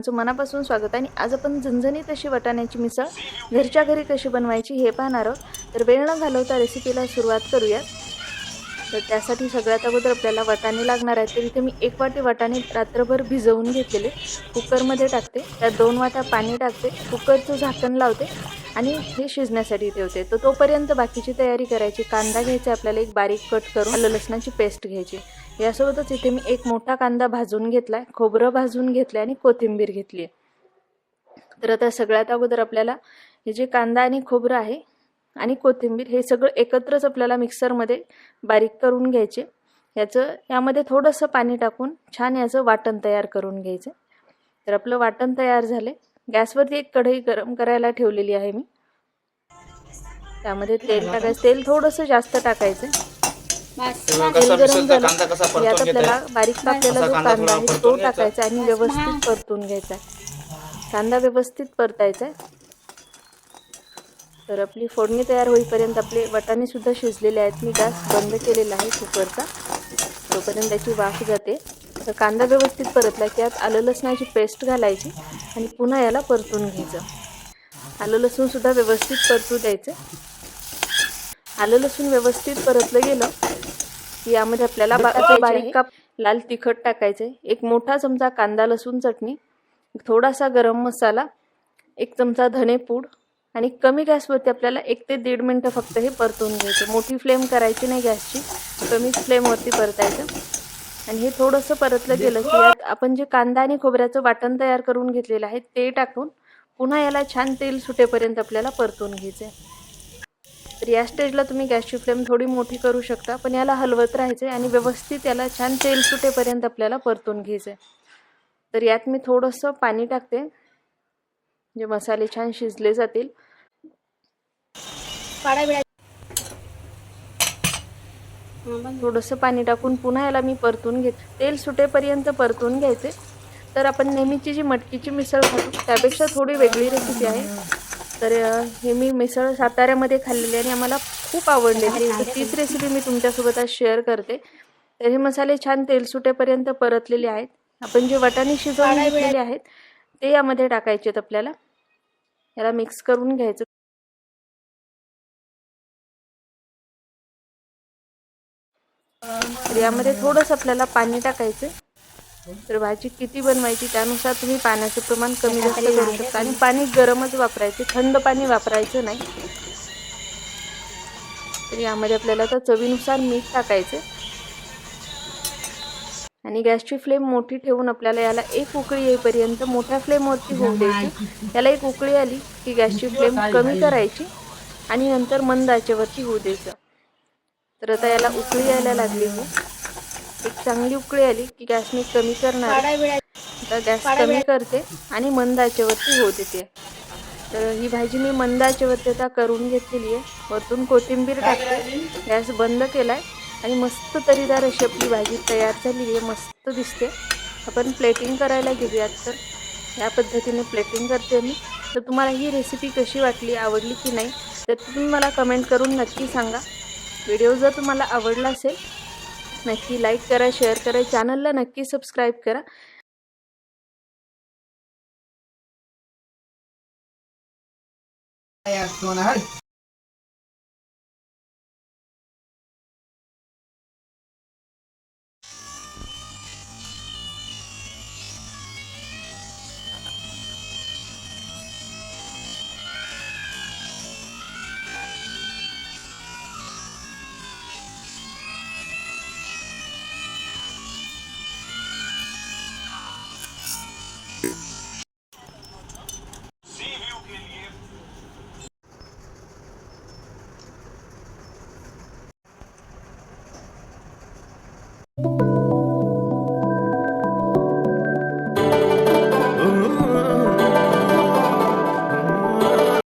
तुमचं मनापासून स्वागत. आणि आज आपण झणझणीत अशी वाटाण्याची मिसळ घरच्या घरी कशी बनवायची हे पाहणार आहोत. तर वेळ न घालवता रेसिपीला सुरुवात करूयात. तर त्यासाठी सगळ्यात अगोदर आपल्याला वाटाणे लागणार आहेत. तर इथे मी एक वाटी वाटाणे रात्रभर भिजवून घेतलेले. कुकरमध्ये टाकते. त्यात दोन वाट्या पाणी टाकते. कुकरचं झाकण लावते. आणि हे शिजण्यासाठी ठेवते तर तोपर्यंत बाकीची तयारी करायची. कांदा घ्यायचा आपल्याला एक बारीक कट करून आलं लसणाची पेस्ट घ्यायची. यासोबतच इथे मी एक मोठा कांदा भाजून घेतला खोबरं भाजून घेतलं आणि कोथिंबीर घेतली तर आता सगळ्यात अगोदर आपल्याला हे जे कांदा आणि खोबरं आहे आणि कोथिंबीर हे सगळं एकत्रच आपल्याला मिक्सरमध्ये बारीक करून घ्यायचे. याचं यामध्ये थोडंसं पाणी टाकून छान याचं वाटण तयार करून घ्यायचं. तर आपलं वाटण तयार झाले गॅसवरती एक कढई गरम करायला ठेवलेली आहे मी. त्यामध्ये तेल टाकायचं. तेल थोडंसं जास्त टाकायचं. तेल गरम झालं. कांदा कसा की यात आपल्याला बारीक कापलेला असा जो कांदा आहे तो. टाकायचा आणि व्यवस्थित परतून घ्यायचा. कांदा व्यवस्थित परतायचा आहे. तर आपली फोडणी तयार होईपर्यंत आपले वाटाणे सुद्धा शिजलेले आहेत. मी गॅस बंद केलेला आहे कुकरचा. तोपर्यंत त्याची वाफ जाते. तर कांदा व्यवस्थित परतला की यात आलं लसणाची पेस्ट घालायची. आणि पुन्हा याला परतून घ्यायचं. आलं लसूणसुद्धा व्यवस्थित परतू द्यायचं. आलं लसूण व्यवस्थित परतलं गेलं की यामध्ये आपल्याला बारीक काप लाल तिखट टाकायचं आहे एक मोठा चमचा कांदा लसूण चटणी थोडासा गरम मसाला एक चमचा धनेपूड आणि कमी गॅसवरती आपल्याला एक ते दीड मिनटं फक्त हे परतून घ्यायचं. मोठी फ्लेम करायची नाही गॅसची कमी फ्लेमवरती परतायचं. आणि हे थोडंसं परतलं गेलं की आपण जे कांदा आणि खोबऱ्याचं वाटण तयार करून घेतलेलं आहे ते टाकून पुन्हा याला छान तेल सुटेपर्यंत आपल्याला परतून घ्यायचं आहे तर या स्टेजला तुम्ही गॅसची फ्लेम थोडी मोठी करू शकता पण याला हलवत राहायचं आहे आणि व्यवस्थित याला छान तेल सुटेपर्यंत आपल्याला परतून घ्यायचं आहे तर यात मी थोडंसं पाणी टाकते जे मसाले छान शिजले जातील. थोडंसं पाणी टाकून पुन्हा याला मी परतून घेत तेल सुटेपर्यंत परतून घ्यायचे. तर आपण नेहमीची जी मटकीची मिसळ खातो त्यापेक्षा थोडी वेगळी रेसिपी आहे. तर हे मी मिसळ साताऱ्यामध्ये खाल्लेली आणि आम्हाला खूप आवडलेली तर तीच रेसिपी मी तुमच्यासोबत आज शेअर करते. तर हे मसाले छान तेल सुटेपर्यंत परतलेले आहेत. आपण जे वटाणे शिजवून घेतलेले आहेत ते यामध्ये टाकायचे आहेत आपल्याला. याला मिक्स करून घ्यायचं. तर यामध्ये थोडंसं आपल्याला पाणी टाकायचं तर भाजी किती बनवायची त्यानुसार तुम्ही पाण्याचं प्रमाण कमी जास्त करू शकता. आणि पाणी गरमच वापरायचे थंड पाणी वापरायचं नाही. तर यामध्ये आपल्याला आता चवीनुसार मीठ टाकायचं आणि गॅसची फ्लेम मोठी ठेवून आपल्याला याला एक उकळी येईपर्यंत मोठ्या फ्लेमवरती होऊ द्यायची. याला एक उकळी आली की गॅसची फ्लेम कमी करायची. आणि नंतर मंद आचेवरती होऊ द्यायचं. तर आता याला उकळी यायला लागली हो. एक चांगली उकळी आली की गॅस मी कमी करणार. आहे. आता गॅस कमी करते आणि मंद आचेवरती होऊ देते. तर ही भाजी मी मंद आचेवरती आता करून घेतलेली आहे. वरतून कोथिंबीर टाकते. गॅस बंद केलाय आणि मस्त तरीदार अशी आपली भाजी तयार झालेली आहे. मस्त दिसते. आपण प्लेटिंग करायला घेऊयात तर. या पद्धतीने प्लेटिंग करते मी. तर तुम्हाला ही रेसिपी कशी वाटली आवडली की नाही तर तुम्ही मला कमेंट करून नक्की सांगा. व्हिडिओ जर तुम्हाला आवडला असेल नक्की लाईक करा शेअर करा चॅनलला नक्की सबस्क्राईब करा.